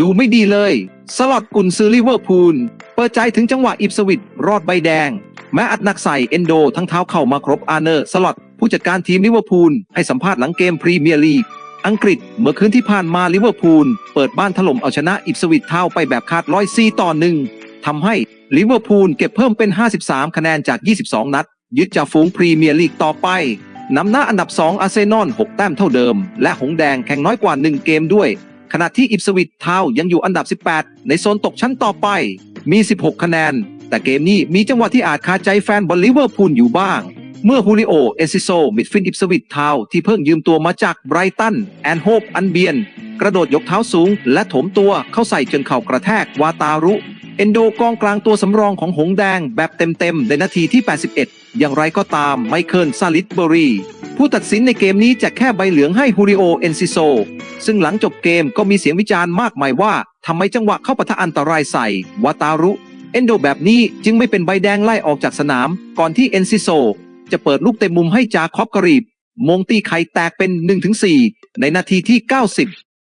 ดูไม่ดีเลย สลอตกุนซือลิเวอร์พูล เปิดใจถึงจังหวะอิปสวิตรอดใบแดง แม้อัดหนักใส่เอนโดทั้งเท้าเข่ามาครบอาร์เนอร์ สลอตผู้จัดการทีมลิเวอร์พูล ให้สัมภาษณ์หลังเกมพรีเมียร์ลีก อังกฤษเมื่อคืนที่ผ่านมาลิเวอร์พูล เปิดบ้านถล่มเอาชนะอิปสวิตเท้าไปแบบขาดร้อยซีต่อหนึ่งทำให้ลิเวอร์พูลเก็บเพิ่มเป็น 53 คะแนนจาก 22 นัด ยึดจ่าฝูงพรีเมียร์ลีกต่อไปนำหน้าอันดับ 2 อาร์เซนอล 6 แต้มเท่าเดิม และหงส์แดงแข่งน้อยกว่า 1 เกมด้วย ขณะที่อิปสวิตทาวยังอยู่อันดับ 18 ในโซนตกชั้นต่อไป มี 16 คะแนน แต่เกมนี้มีจังหวะที่อาจคาใจแฟนบอลลิเวอร์พูลอยู่บ้าง เมื่อฮูริโอ เอซิโซ มิดฟิลด์อิปสวิตทาวที่เพิ่งยืมตัวมาจากไบรตัน แอนโฮปอันเบียน กระโดดยกเท้าสูง และโถมตัวเข้าใส่จนเข่ากระแทกวาตารุ เอนโดกองกลางตัวสำรองของหงแดงแบบเต็มๆในนาทีที่ 81 อย่างไรก็ตามไมเคิลซาลิสเบอรี ผู้ตัดสินในเกมนี้จะแค่ใบเหลืองให้ฮูริโอเอนซิโซ ซึ่งหลังจบเกมก็มีเสียงวิจารณ์มากมายว่าทำไมจังหวะเข้าปะทะอันตรายใส่วาตารุ เอนโดแบบนี้จึงไม่เป็นใบแดงไล่ออกจากสนาม ก่อนที่เอนซิโซ จะเปิดลูกเต็มมุมให้จาคอบกรีบ มงตีไข่แตกเป็น 1-4 ในนาทีที่ 90